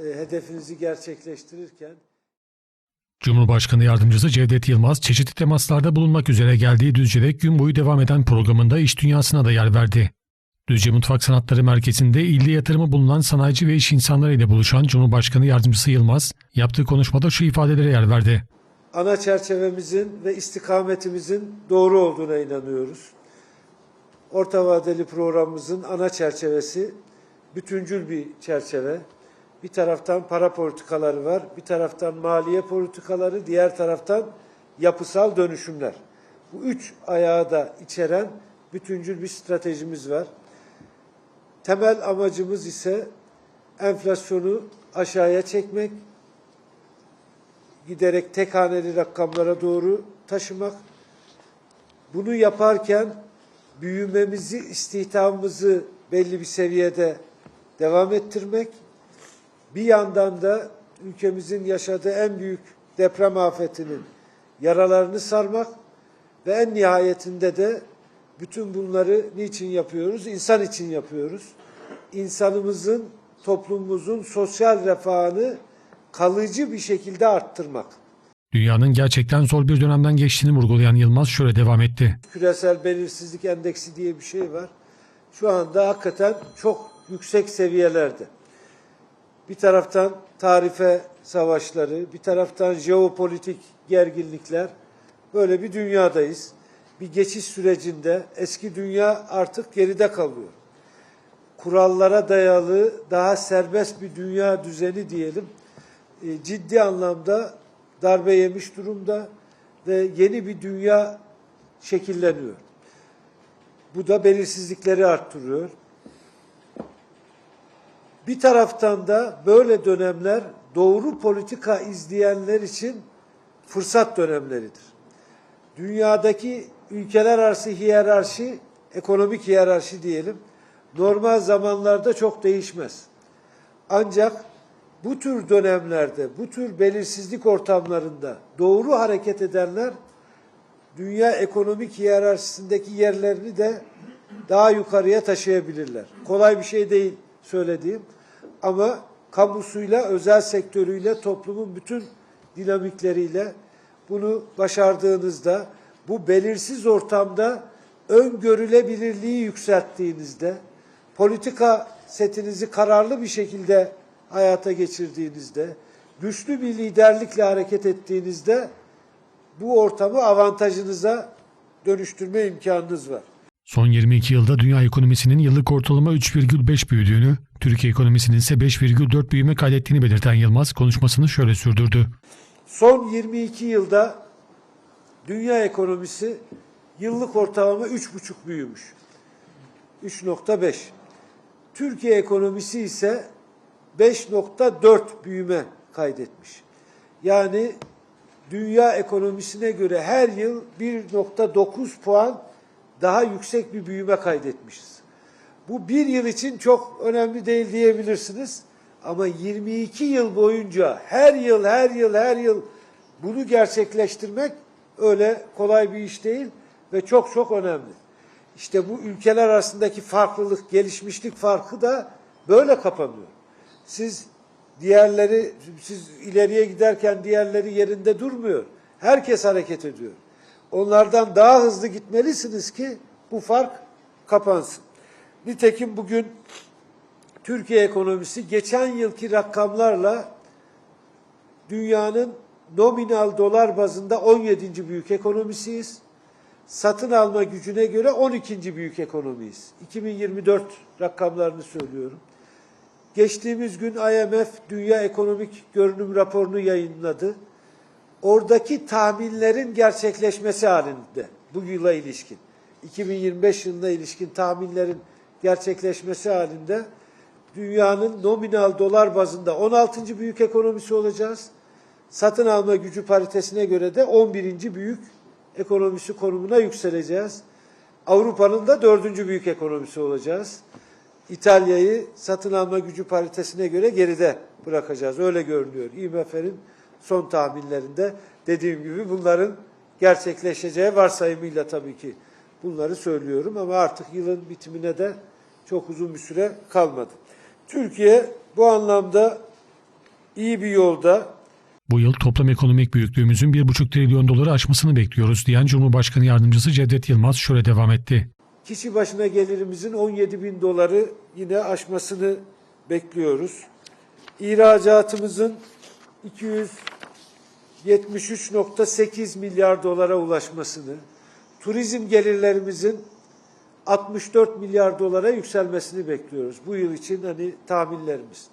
e, hedefinizi gerçekleştirirken Cumhurbaşkanı Yardımcısı Cevdet Yılmaz, çeşitli temaslarda bulunmak üzere geldiği Düzce'de gün boyu devam eden programında iş dünyasına da yer verdi. Düzce Mutfak Sanatları Merkezi'nde illi yatırımı bulunan sanayici ve iş insanları ile buluşan Cumhurbaşkanı Yardımcısı Yılmaz, yaptığı konuşmada şu ifadelere yer verdi. ana çerçevemizin ve istikametimizin doğru olduğuna inanıyoruz. Orta vadeli programımızın ana çerçevesi bütüncül bir çerçeve. Bir taraftan para politikaları var, bir taraftan maliye politikaları, diğer taraftan yapısal dönüşümler. Bu üç ayağı da içeren bütüncül bir stratejimiz var. Temel amacımız ise enflasyonu aşağıya çekmek, giderek tek haneli rakamlara doğru taşımak. Bunu yaparken büyümemizi, istihdamımızı belli bir seviyede devam ettirmek. Bir yandan da ülkemizin yaşadığı en büyük deprem afetinin yaralarını sarmak ve en nihayetinde de bütün bunları niçin yapıyoruz? İnsan için yapıyoruz. İnsanımızın, toplumumuzun sosyal refahını kalıcı bir şekilde arttırmak. Dünyanın gerçekten zor bir dönemden geçtiğini vurgulayan Yılmaz şöyle devam etti. Küresel belirsizlik endeksi diye bir şey var. Şu anda hakikaten çok yüksek seviyelerde. Bir taraftan tarife savaşları, bir taraftan jeopolitik gerginlikler. Böyle bir dünyadayız. Bir geçiş sürecinde eski dünya artık geride kalıyor. Kurallara dayalı daha serbest bir dünya düzeni diyelim e, ciddi anlamda darbe yemiş durumda ve yeni bir dünya şekilleniyor. Bu da belirsizlikleri arttırıyor. Bir taraftan da böyle dönemler doğru politika izleyenler için fırsat dönemleridir. Dünyadaki ülkeler arası hiyerarşi, ekonomik hiyerarşi diyelim, normal zamanlarda çok değişmez. Ancak bu tür dönemlerde, bu tür belirsizlik ortamlarında doğru hareket edenler dünya ekonomik hiyerarşisindeki yerlerini de daha yukarıya taşıyabilirler. Kolay bir şey değil söylediğim ama kamusuyla, özel sektörüyle, toplumun bütün dinamikleriyle bunu başardığınızda, bu belirsiz ortamda öngörülebilirliği yükselttiğinizde, politika setinizi kararlı bir şekilde hayata geçirdiğinizde, güçlü bir liderlikle hareket ettiğinizde bu ortamı avantajınıza dönüştürme imkanınız var. Son 22 yılda dünya ekonomisinin yıllık ortalama 3,5 büyüdüğünü, Türkiye ekonomisinin ise 5,4 büyüme kaydettiğini belirten Yılmaz konuşmasını şöyle sürdürdü. Son 22 yılda dünya ekonomisi yıllık ortalama 3,5 büyümüş. 3.5. Türkiye ekonomisi ise 5.4 büyüme kaydetmiş. Yani dünya ekonomisine göre her yıl 1.9 puan daha yüksek bir büyüme kaydetmişiz. Bu bir yıl için çok önemli değil diyebilirsiniz. Ama 22 yıl boyunca her yıl, her yıl, her yıl bunu gerçekleştirmek öyle kolay bir iş değil ve çok çok önemli. İşte bu ülkeler arasındaki farklılık, gelişmişlik farkı da böyle kapanıyor. Siz diğerleri, siz ileriye giderken diğerleri yerinde durmuyor. Herkes hareket ediyor. Onlardan daha hızlı gitmelisiniz ki bu fark kapansın. Nitekim bugün Türkiye ekonomisi geçen yılki rakamlarla dünyanın nominal dolar bazında 17. büyük ekonomisiyiz. Satın alma gücüne göre 12. büyük ekonomiyiz. 2024 rakamlarını söylüyorum. Geçtiğimiz gün IMF Dünya Ekonomik Görünüm raporunu yayınladı. Oradaki tahminlerin gerçekleşmesi halinde bu yıla ilişkin, 2025 yılına ilişkin tahminlerin gerçekleşmesi halinde dünyanın nominal dolar bazında 16. büyük ekonomisi olacağız. Satın alma gücü paritesine göre de 11. büyük ekonomisi konumuna yükseleceğiz. Avrupa'nın da dördüncü büyük ekonomisi olacağız. İtalya'yı satın alma gücü paritesine göre geride bırakacağız. Öyle görünüyor. IMF'nin son tahminlerinde dediğim gibi bunların gerçekleşeceği varsayımıyla tabii ki bunları söylüyorum ama artık yılın bitimine de çok uzun bir süre kalmadı. Türkiye bu anlamda iyi bir yolda. Bu yıl toplam ekonomik büyüklüğümüzün 1,5 trilyon doları aşmasını bekliyoruz diyen Cumhurbaşkanı Yardımcısı Cevdet Yılmaz şöyle devam etti. Kişi başına gelirimizin 17 bin doları yine aşmasını bekliyoruz. İhracatımızın 273.8 milyar dolara ulaşmasını, turizm gelirlerimizin 64 milyar dolara yükselmesini bekliyoruz. Bu yıl için hani tahminlerimiz.